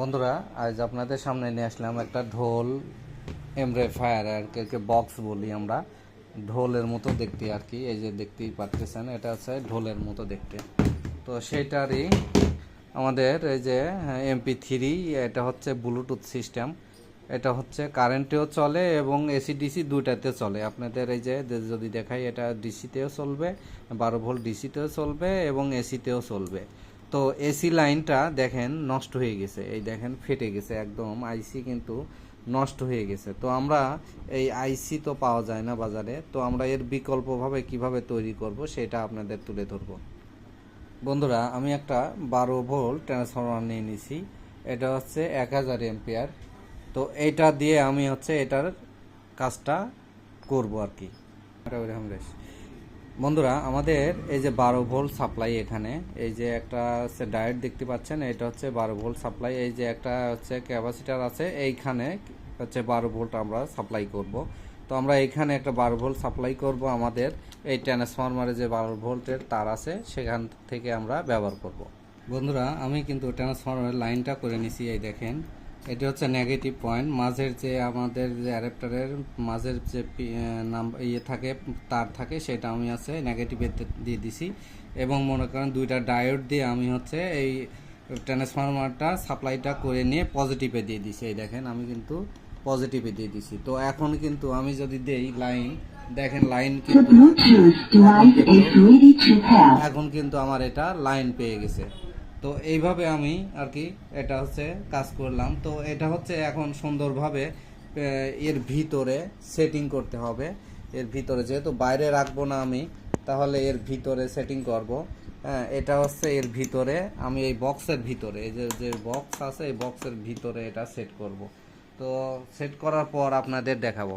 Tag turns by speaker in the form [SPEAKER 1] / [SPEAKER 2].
[SPEAKER 1] বন্ধুরা, আজ আপনাদের সামনে নিয়ে আসলাম একটা ঢোল এমপ্লিফায়ার আর কি বক্স বলি আমরা। ঢোলের মতো দেখতে আর কি, এই যে দেখতেই পারতেছেন, এটা হচ্ছে ঢোলের মতো দেখতে। তো সেইটারই আমাদের এই যে এমপি থ্রি এটা হচ্ছে ব্লুটুথ সিস্টেম এটা হচ্ছে কারেন্টেও চলে এবং এসি ডিসি দুইটাতে চলে। আপনাদের এই যে যদি দেখাই, এটা ডিসিতেও চলবে, বারো ভোল্ট ডিসিতেও চলবে এবং এসিতেও চলবে। তো এসি লাইনটা দেখেন নষ্ট হয়ে গেছে। এই দেখেন ফেটে গেছে একদম আইসি কিন্তু নষ্ট হয়ে গেছে। তো আমরা এই আইসি তো পাওয়া যায় না বাজারে, তো আমরা এর বিকল্পভাবে কীভাবে তৈরি করব সেটা আপনাদের তুলে ধরবো। বন্ধুরা, আমি একটা বারো ভোল্ট ট্রান্সফরমার নিয়ে নিছি, এটা হচ্ছে এক হাজার এম্পিয়ার তো এইটা দিয়ে আমি হচ্ছে এটার কাজটা করব আর কি। বন্ধুরা, আমাদের এই যে বারো ভোল্ট সাপ্লাই এখানে, এই যে একটা হচ্ছে ডায়েট দেখতে পাচ্ছেন, এটা হচ্ছে বারো ভোল্ট সাপ্লাই এই যে একটা হচ্ছে ক্যাপাসিটার আছে, এইখানে হচ্ছে বারো ভোল্ট আমরা সাপ্লাই করব। তো আমরা এখানে একটা বারো ভোল্ট সাপ্লাই করব, আমাদের এই ট্রান্সফরমারে যে বারো ভোল্টের তার আছে, সেখান থেকে আমরা ব্যবহার করব। বন্ধুরা, আমি কিন্তু ট্রান্সফরমারের লাইনটা করে নিছি, এই দেখেন। এটা হচ্ছে নেগেটিভ পয়েন্ট মাঝের যে আমাদের যে অ্যাডাপ্টারের মাঝের যে নাম ইয়ে থাকে তার থাকে সেটা আমি আছে নেগেটিভে দিয়ে দিছি। এবং মনে করেন দুইটা ডায়োড দিয়ে আমি হচ্ছে এই ট্রান্সফরমারটা সাপ্লাইটা করে নিয়ে পজিটিভে দিয়ে দিছি। এই দেখেন আমি কিন্তু পজিটিভে দিয়ে দিছি। তো এখন কিন্তু আমি যদি দেই লাইন দেখেন লাইন কিন্তু. এখন কিন্তু আমার এটা লাইন পেয়ে গেছে। তো এইভাবে আমি আর কি এটা হচ্ছে কাজ করলাম। তো এটা হচ্ছে এখন সুন্দরভাবে এর ভিতরে সেটিং করতে হবে। এর ভিতরে যেহেতু বাইরে রাখব না আমি, তাহলে এর ভিতরে সেটিং করব। হ্যাঁ এটা হচ্ছে এর ভিতরে, আমি এই বক্সের ভিতরে, এই যে যে বক্স আছে, এই বক্সের ভিতরে এটা সেট করব। তো সেট করার পর আপনাদের দেখাবো।